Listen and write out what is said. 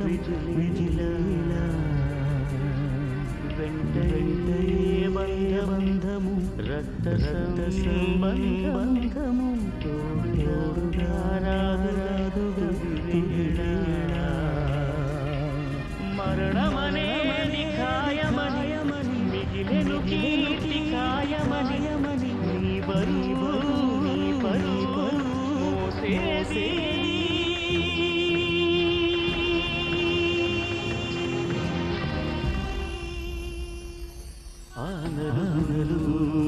విధిలీలా వెంట బంధము. రక్త సంబంధము తోడుగా రాదుగా మరణమనేది ఖాయమని. మిగిలెను కీర్తి ఖాయమని. yanarım